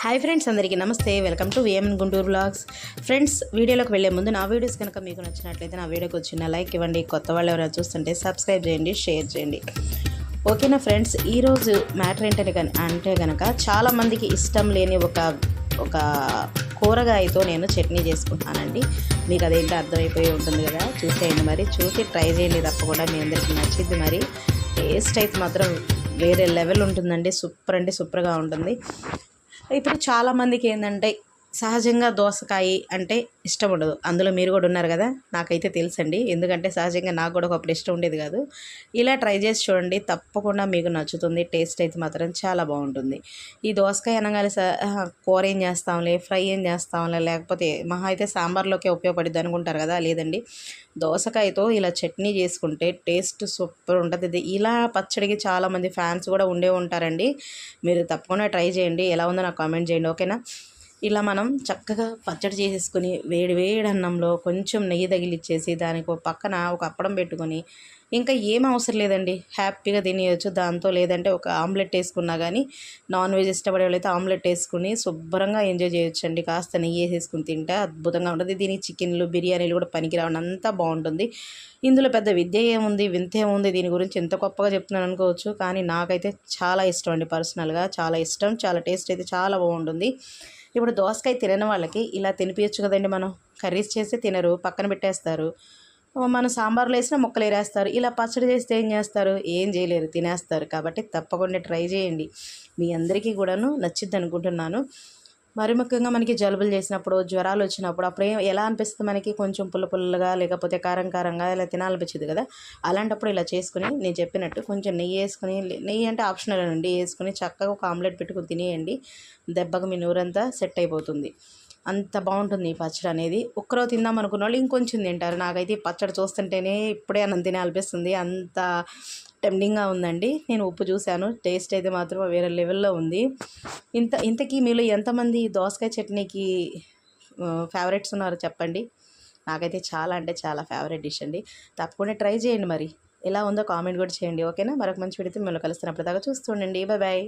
Hi friends అందరికీ నమస్తే. Welcome to VM Guntur blogs. Friends వీడియోలోకి వెళ్ళే ముందు నా వీడియోస్ కనుక మీకు నచ్చినట్లయితే నా వీడియోకి వచ్చిన లైక్ ఇవ్వండి. కొత్త వాళ్ళు ఎవరైనా చూస్తుంటే సబ్స్క్రైబ్ చేయండి షేర్ చేయండి. ఓకేనా ఫ్రెండ్స్ ఈరోజు మ్యాటర్ ఏంటని అంటే కనుక చాలామందికి ఇష్టం లేని ఒక ఒక కూరగాయతో నేను చట్నీ చేసుకుంటున్నానండి. మీకు అదేంటో అర్థమైపోయి ఉంటుంది కదా. చూసేయండి మరి. చూసి ట్రై చేయండి తప్పకుండా. మీ అందరికీ నచ్చింది మరి. టేస్ట్ అయితే మాత్రం వేరే లెవెల్ ఉంటుందండి. సూపర్ అంటే సూపర్గా ఉంటుంది. ఇప్పుడు చాలామందికి ఏంటంటే సహజంగా దోసకాయ అంటే ఇష్టం ఉండదు. అందులో మీరు కూడా ఉన్నారు కదా నాకైతే తెలుసండి. ఎందుకంటే సహజంగా నాకు కూడా ఒకప్పుడు ఇష్టం ఉండేది కాదు. ఇలా ట్రై చేసి చూడండి తప్పకుండా మీకు నచ్చుతుంది. టేస్ట్ అయితే మాత్రం చాలా బాగుంటుంది. ఈ దోసకాయ అనగానే కూర ఏం చేస్తాంలే ఫ్రై ఏం చేస్తాంలే లేకపోతే మహా అయితే సాంబార్లోకే ఉపయోగపడిద్ది అనుకుంటారు కదా లేదండి. దోసకాయతో ఇలా చట్నీ చేసుకుంటే టేస్ట్ సూపర్ ఉంటుంది. ఇది ఇలా పచ్చడికి చాలామంది ఫ్యాన్స్ కూడా ఉండే ఉంటారండి. మీరు తప్పకుండా ట్రై చేయండి. ఎలా ఉందో నాకు కామెంట్ చేయండి ఓకేనా? ఇలా మనం చక్కగా పచ్చడి చేసేసుకుని వేడి వేడి అన్నంలో కొంచెం నెయ్యి తగిలిచ్చేసి దానికి ఒక పక్కన ఒక అప్పడం పెట్టుకొని ఇంకా ఏం అవసరం లేదండి. హ్యాపీగా తినేయచ్చు. దాంతో లేదంటే ఒక ఆమ్లెట్ వేసుకున్నా కానీ నాన్ వెజ్ ఇష్టపడే వాళ్ళైతే ఆమ్లెట్ వేసుకుని శుభ్రంగా ఎంజాయ్ చేయొచ్చండి. కాస్త నెయ్యి వేసేసుకుని తింటే అద్భుతంగా ఉంటుంది. దీనికి చికెన్లు బిర్యానీలు కూడా పనికిరావడం అంతా బాగుంటుంది. ఇందులో పెద్ద విద్య ఏముంది వింత ఏముంది? దీని గురించి ఎంత గొప్పగా చెప్తున్నాను అనుకోవచ్చు. కానీ నాకైతే చాలా ఇష్టం అండి పర్సనల్గా. చాలా ఇష్టం చాలా టేస్ట్ అయితే చాలా బాగుంటుంది. ఇప్పుడు దోసకాయ తినని వాళ్ళకి ఇలా తినిపించచ్చు కదండి మనం. కర్రీస్ చేస్తే తినరు పక్కన పెట్టేస్తారు. మనం సాంబార్లో వేసినా ముక్కలు వేరేస్తారు ఇలా పచ్చడి చేస్తే ఏం చేస్తారు? ఏం చేయలేరు తినేస్తారు. కాబట్టి తప్పకుండా ట్రై చేయండి. మీ అందరికీ కూడాను నచ్చిద్ది అనుకుంటున్నాను మరి ముఖ్యంగా మనకి జలుబులు చేసినప్పుడు జ్వరాలు వచ్చినప్పుడు అప్పుడు ఎలా అనిపిస్తుంది మనకి? కొంచెం పుల్ల పుల్లగా లేకపోతే కారం కారంగా ఇలా తినాలనిపించింది కదా? అలాంటప్పుడు ఇలా చేసుకుని నేను చెప్పినట్టు కొంచెం నెయ్యి వేసుకుని నెయ్యి అంటే ఆప్షనల్ అండి వేసుకుని చక్కగా ఒక ఆమ్లెట్ పెట్టుకుని తినేయండి. దెబ్బకు మీ నూరంతా సెట్ అయిపోతుంది. అంత బాగుంటుంది ఈ పచ్చడి అనేది. ఒక్కరో తిందాం అనుకున్న వాళ్ళు ఇంకొంచెం తింటారు. నాకైతే ఈ పచ్చడి చూస్తుంటేనే ఇప్పుడే అన్నం తినాలనిపిస్తుంది. అంత టెండింగ్గా ఉందండి. నేను ఉప్పు చూశాను. టేస్ట్ అయితే మాత్రం వేరే లెవెల్లో ఉంది. ఇంత ఇంతకీ మీలో ఎంతమంది దోసకాయ చట్నీకి ఫేవరెట్స్ ఉన్నారో చెప్పండి. నాకైతే చాలా అంటే చాలా ఫేవరెట్ డిష్ అండి. తప్పకుండా ట్రై చేయండి మరి. ఎలా ఉందో కామెంట్ కూడా చేయండి ఓకేనా? మరొక మంచి పెడితే మిమ్మల్ని కలుస్తున్నప్పుడు దాకా చూస్తుండండి బాయ్ బాయ్